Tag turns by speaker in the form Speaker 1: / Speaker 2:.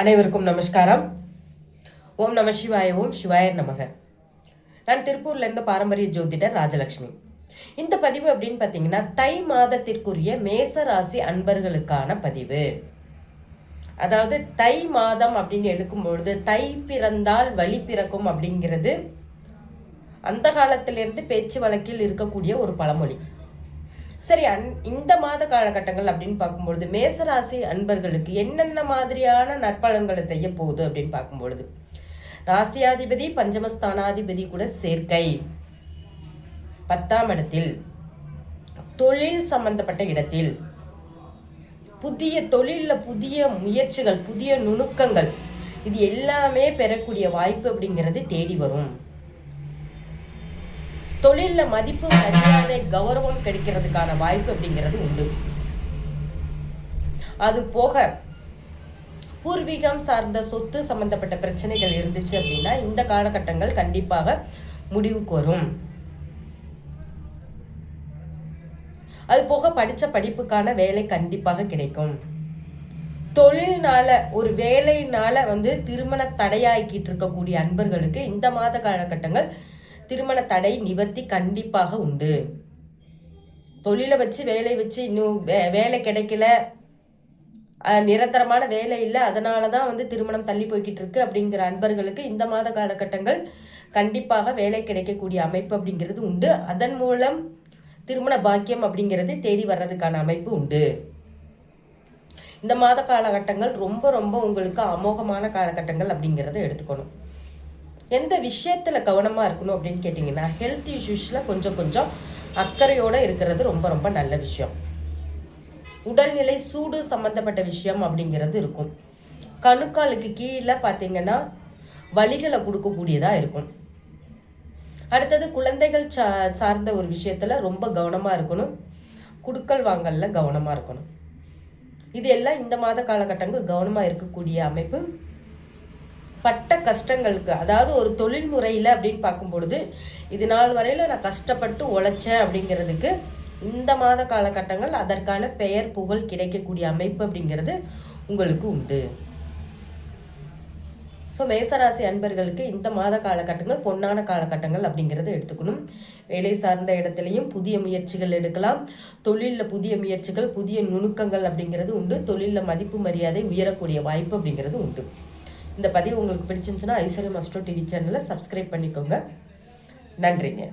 Speaker 1: அனைவருக்கும் நமஸ்காரம். ஓம் நம சிவாய ஓம் சிவாய நமக. நான் திருப்பூர்லேருந்து பாரம்பரிய ஜோதிடர் ராஜலக்ஷ்மி இந்த பதிவு அப்படின்னு பார்த்தீங்கன்னா தை மாதத்திற்குரிய மேச ராசி அன்பர்களுக்கான பதிவு. அதாவது தை மாதம் அப்படின்னு எடுக்கும் பொழுது தை பிறந்தால் வழி பிறக்கும் அப்படிங்கிறது அந்த காலத்திலிருந்து பேச்சு வழக்கில் இருக்கக்கூடிய ஒரு பழமொழி. சரி அன் இந்த மாத காலகட்டங்கள் அப்படின்னு பார்க்கும்பொழுது மேசராசி அன்பர்களுக்கு என்னென்ன மாதிரியான நற்பலன்களை செய்ய போகுது அப்படின்னு பார்க்கும்பொழுது ராசியாதிபதி பஞ்சமஸ்தானாதிபதி கூட சேர்க்கை. பத்தாம் இடத்தில் தொழில் சம்பந்தப்பட்ட இடத்தில் புதிய தொழிலில் புதிய முயற்சிகள் புதிய நுணுக்கங்கள் இது எல்லாமே பெறக்கூடிய வாய்ப்பு அப்படிங்கிறது தேடி வரும். தொழிலில் மதிப்பு மரியாதை கௌரவம் கிடைக்கிறதுக்கான வாய்ப்பு அப்படிங்கிறது உண்டு. அது போக பூர்வீகம் சார்ந்த சொத்து சம்பந்தப்பட்ட பிரச்சனைகள் இருந்துச்சு அப்படின்னா இந்த காலகட்டங்கள் கண்டிப்பாக முடிவுக்கு வரும். அது போக படித்த படிப்புக்கான வேலை கண்டிப்பாக கிடைக்கும். தொழில்னால ஒரு வேலையினால வந்து திருமண தடையாக்கிட்டு இருக்கக்கூடிய அன்பர்களுக்கு இந்த மாத காலகட்டங்கள் திருமண தடை நிவர்த்தி கண்டிப்பாக உண்டு. தொழிலை வச்சு வேலை வச்சு இன்னும் வே வேலை கிடைக்கல. நிரந்தரமான வேலை இல்லை. அதனால தான் வந்து திருமணம் தள்ளி போய்கிட்டு இருக்கு அப்படிங்கிற அன்பர்களுக்கு இந்த மாத காலகட்டங்கள் கண்டிப்பாக வேலை கிடைக்கக்கூடிய அமைப்பு அப்படிங்கிறது உண்டு. அதன் மூலம் திருமண பாக்கியம் அப்படிங்கிறது தேடி வர்றதுக்கான அமைப்பு உண்டு. இந்த மாத காலகட்டங்கள் ரொம்ப ரொம்ப உங்களுக்கு அமோகமான காலகட்டங்கள் அப்படிங்கிறத எடுத்துக்கணும். எந்த விஷயத்தில் கவனமாக இருக்கணும் அப்படின்னு கேட்டிங்கன்னா ஹெல்த் இஷ்யூஸில் கொஞ்சம் கொஞ்சம் அக்கறையோடு இருக்கிறது ரொம்ப ரொம்ப நல்ல விஷயம். உடல்நிலை சூடு சம்மந்தப்பட்ட விஷயம் அப்படிங்கிறது இருக்கும். கணுக்காலுக்கு கீழே பார்த்தீங்கன்னா வலிகளை கொடுக்கக்கூடியதாக இருக்கும். அடுத்தது குழந்தைகள் சா சார்ந்த ஒரு விஷயத்தில் ரொம்ப கவனமாக இருக்கணும். குடுக்கல் வாங்கலில் கவனமாக இருக்கணும். இது எல்லாம் இந்த மாத காலகட்டங்கள் கவனமாக இருக்கக்கூடிய அமைப்பு. பட்ட கஷ்டங்களுக்கு அதாவது ஒரு தொழில் முறையில் அப்படின்னு பார்க்கும் பொழுது இது நாள் வரையில் நான் கஷ்டப்பட்டு உழைச்சேன் அப்படிங்கிறதுக்கு இந்த மாத காலகட்டங்கள் அதற்கான பெயர் புகழ் கிடைக்கக்கூடிய அமைப்பு அப்படிங்கிறது உங்களுக்கு உண்டு. ஸோ மேசராசி அன்பர்களுக்கு இந்த மாத காலகட்டங்கள் பொன்னான காலகட்டங்கள் அப்படிங்கிறத எடுத்துக்கணும். வேலை சார்ந்த இடத்துலையும் புதிய முயற்சிகள் எடுக்கலாம். தொழிலில் புதிய முயற்சிகள் புதிய நுணுக்கங்கள் அப்படிங்கிறது உண்டு. தொழிலில் மதிப்பு மரியாதை உயரக்கூடிய வாய்ப்பு அப்படிங்கிறது உண்டு. இந்த பதிவு உங்களுக்கு பிடிச்சிருந்துச்சுன்னா ஐஸ்வர்யம் அஸ்ட்ரோ டிவி சேனலை சப்ஸ்கிரைப் பண்ணிக்கோங்க. நன்றிங்க.